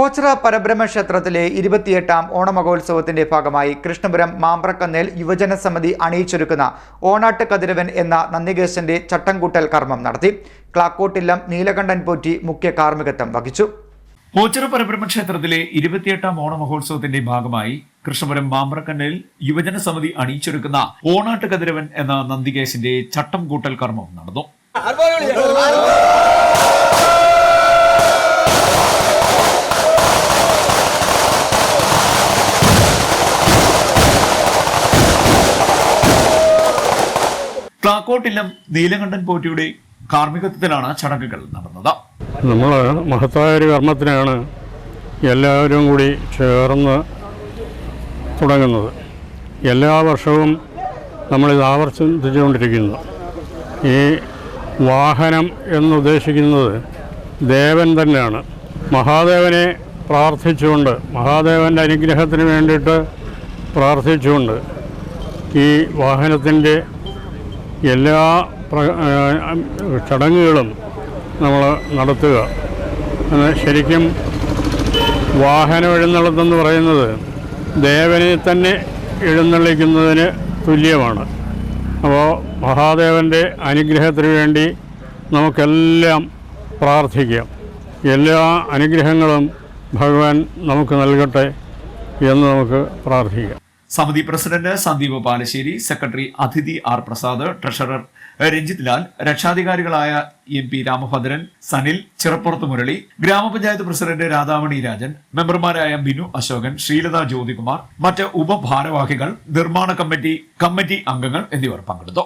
ഓച്ചിറ പരബ്രഹ്മ ക്ഷേത്രത്തിലെ ഇരുപത്തിയെട്ടാം ഓണമഹോത്സവത്തിന്റെ ഭാഗമായി കൃഷ്ണപുരം മാമ്പ്രക്കന്നേൽ യുവജന സമിതി അണിയിച്ചൊരുക്കുന്ന ഓണാട്ട് കതിരവൻ എന്ന നന്ദികേശന്റെ ചട്ടംകൂട്ടൽ കർമ്മം നടത്തി ക്ലാക്കോട്ടില്ലം നീലകണ്ഠൻ പോറ്റി മുഖ്യ കാർമ്മികത്വം വഹിച്ചു. പോച്ചറ പരബ്രഹ്മ ക്ഷേത്രത്തിലെ ഇരുപത്തിയെട്ടാം ഓണമഹോത്സവത്തിന്റെ ഭാഗമായി കൃഷ്ണപുരം മാമ്പ്രക്കന്നേൽ യുവജന സമിതി അണിയിച്ചൊരുക്കുന്ന ഓണാട്ട് കതിരവൻ എന്ന നന്ദികേശന്റെ ചട്ടംകൂട്ടൽ കർമ്മം നടന്നു. ക്ലാക്കോട്ടില്ലം നീലകണ്ഠൻ പോറ്റിയുടെ കാർമ്മികത്വത്തിലാണ് ചടങ്ങുകൾ നടന്നത്. നമ്മൾ മഹത്തായ ഒരു കർമ്മത്തിനാണ് എല്ലാവരും കൂടി ചേർന്ന് തുടങ്ങുന്നത്. എല്ലാ വർഷവും നമ്മളിത് ആവർത്തിച്ചുകൊണ്ടിരിക്കുന്നു. ഈ വാഹനം എന്നുദ്ദേശിക്കുന്നത് ദേവൻ തന്നെയാണ്. മഹാദേവനെ പ്രാർത്ഥിച്ചുകൊണ്ട് മഹാദേവന്റെ അനുഗ്രഹത്തിന് വേണ്ടിയിട്ട് പ്രാർത്ഥിച്ചുകൊണ്ട് ഈ വാഹനത്തിന്റെ എല്ലാ ചടങ്ങുകളും നമ്മൾ നടത്തുക. ശരിക്കും വാഹനം എഴുന്നള്ളത്തെന്ന് പറയുന്നത് ദേവനെ തന്നെ എഴുന്നള്ളിക്കുന്നതിന് തുല്യമാണ്. അപ്പോൾ മഹാദേവന്റെ അനുഗ്രഹത്തിന് വേണ്ടി നമുക്കെല്ലാം പ്രാർത്ഥിക്കാം. എല്ലാ അനുഗ്രഹങ്ങളും ഭഗവാൻ നമുക്ക് നൽകട്ടെ എന്ന് നമുക്ക് പ്രാർത്ഥിക്കാം. സമിതി president Sandeep Palassery secretary Athithi R Prasad treasurer Ranjith Lal രക്ഷാധികാരികളായ M P Ramabhadran Sanil Chirappurath Murali ഗ്രാമപഞ്ചായത്ത് പ്രസിഡന്റ് രാധാമണി രാജൻ മെമ്പർമാരായ ബിനു അശോകൻ ശ്രീലത ജ്യോതികുമാർ മറ്റ് ഉപഭാരവാഹികൾ നിർമ്മാണ കമ്മിറ്റി കമ്മിറ്റി അംഗങ്ങൾ എന്നിവർ പങ്കെടുത്തു.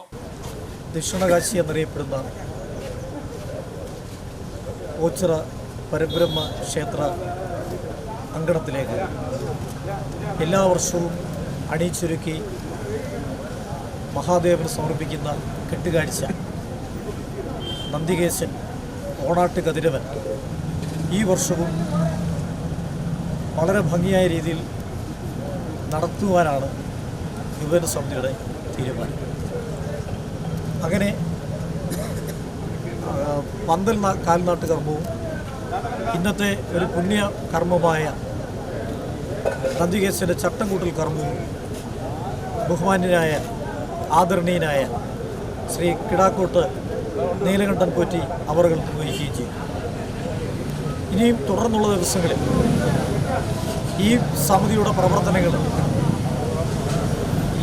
ദക്ഷിണകാശി എന്നറിയപ്പെടുന്ന ഓച്ചിറ പരബ്രഹ്മ ക്ഷേത്ര അങ്കണത്തിലേക്ക് എല്ലാ വർഷവും അണിയിച്ചൊരുക്കി മഹാദേവന് സമർപ്പിക്കുന്ന കെട്ടുകാഴ്ച. നന്ദികേശൻ ഓണാട്ട് കതിരവൻ ഈ വർഷവും വളരെ ഭംഗിയായ രീതിയിൽ നടത്തുവാനാണ് യുവജന സമിതിയുടെ തീരുമാനം. അങ്ങനെ പന്തൽ കാൽനാട്ട് കർമ്മവും ഇന്നത്തെ ഒരു പുണ്യ കർമ്മമായ നന്ദികേശന്റെ ചട്ടം കൂട്ടൽ കർമ്മവും ബഹുമാന്യനായ ആദരണീയനായ ശ്രീ കിടാക്കോട്ട് നീലകണ്ഠൻ പോറ്റി അവർ നിർവഹിക്കുകയും ചെയ്തു. ഇനിയും തുടർന്നുള്ള ദിവസങ്ങളിൽ ഈ സമിതിയുടെ പ്രവർത്തനങ്ങൾ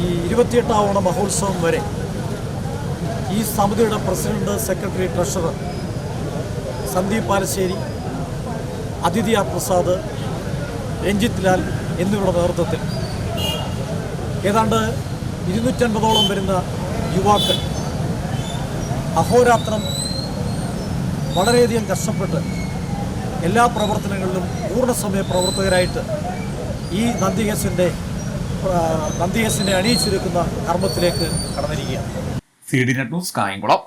ഈ ഇരുപത്തിയെട്ടാം ഓണ മഹോത്സവം വരെ ഈ സമിതിയുടെ president secretary treasurer Sandeep Palassery Athithi Prasad Ranjith Lal എന്നിവരുടെ നേതൃത്വത്തിൽ ഏതാണ്ട് ഇരുന്നൂറ്റൻപതോളം വരുന്ന യുവാക്കൾ അഹോരാത്രം വളരെയധികം കഷ്ടപ്പെട്ട് എല്ലാ പ്രവർത്തനങ്ങളിലും പൂർണസമയ പ്രവർത്തകരായിട്ട് ഈ നന്ദികേസിന്റെ നന്ദികേസിനെ അണിയിച്ചൊരുക്കുന്ന കർമ്മത്തിലേക്ക് കടന്നിരിക്കുകയാണ്. C D net news Kayamkulam.